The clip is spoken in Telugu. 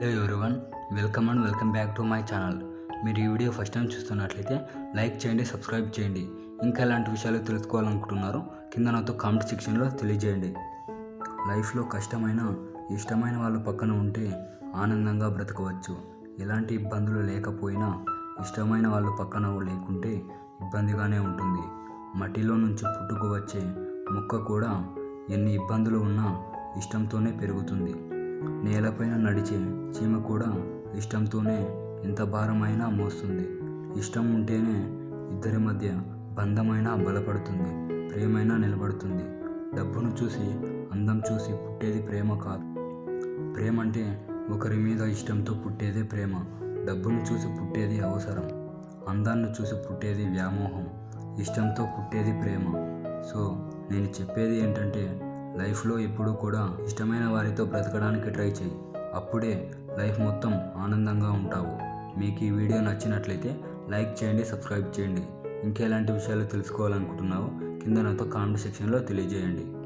Hello everyone welcome and welcome back to my channel మీరు ఈ వీడియో ఫస్ట్ టైం చూస్తున్నట్లయితే లైక్ చేయండి సబ్స్క్రైబ్ చేయండి. ఇంకా ఎలాంటి విషయాలు తెలుసుకోవాలనుకుంటున్నారో కింద నాతో కామెంట్ సెక్షన్లో తెలియజేయండి. లైఫ్లో కష్టమైన ఇష్టమైన వాళ్ళ పక్కన ఉంటే ఆనందంగా బ్రతకవచ్చు. ఎలాంటి ఇబ్బందులు లేకపోయినా ఇష్టమైన వాళ్ళ పక్కన లేకుంటే ఇబ్బందిగానే ఉంటుంది. మట్టిలో నుంచి పుట్టుకు వచ్చే మొక్క కూడా ఎన్ని ఇబ్బందులు ఉన్నా ఇష్టంతోనే పెరుగుతుంది. నేలపైన నడిచే చీమ కూడా ఇష్టంతోనే ఎంత భారమైనా మోస్తుంది. ఇష్టం ఉంటేనే ఇద్దరి మధ్య బంధమైనా బలపడుతుంది ప్రేమైనా నిలబడుతుంది. డబ్బును చూసి అందం చూసి పుట్టేది ప్రేమ కాదు. ప్రేమ అంటే ఒకరి మీద ఇష్టంతో పుట్టేదే ప్రేమ. డబ్బును చూసి పుట్టేది అవసరం. అందాన్ని చూసి పుట్టేది వ్యామోహం. ఇష్టంతో పుట్టేది ప్రేమ. సో నేను చెప్పేది ఏంటంటే లైఫ్లో ఎప్పుడూ కూడా ఇష్టమైన వారితో బ్రతకడానికి ట్రై చేయి అప్పుడే లైఫ్ మొత్తం ఆనందంగా ఉంటావు. మీకు ఈ వీడియో నచ్చినట్లయితే లైక్ చేయండి సబ్స్క్రైబ్ చేయండి. ఇంకెలాంటి విషయాలు తెలుసుకోవాలనుకుంటున్నావో కింద నాతో కామెంట్ సెక్షన్లో తెలియజేయండి.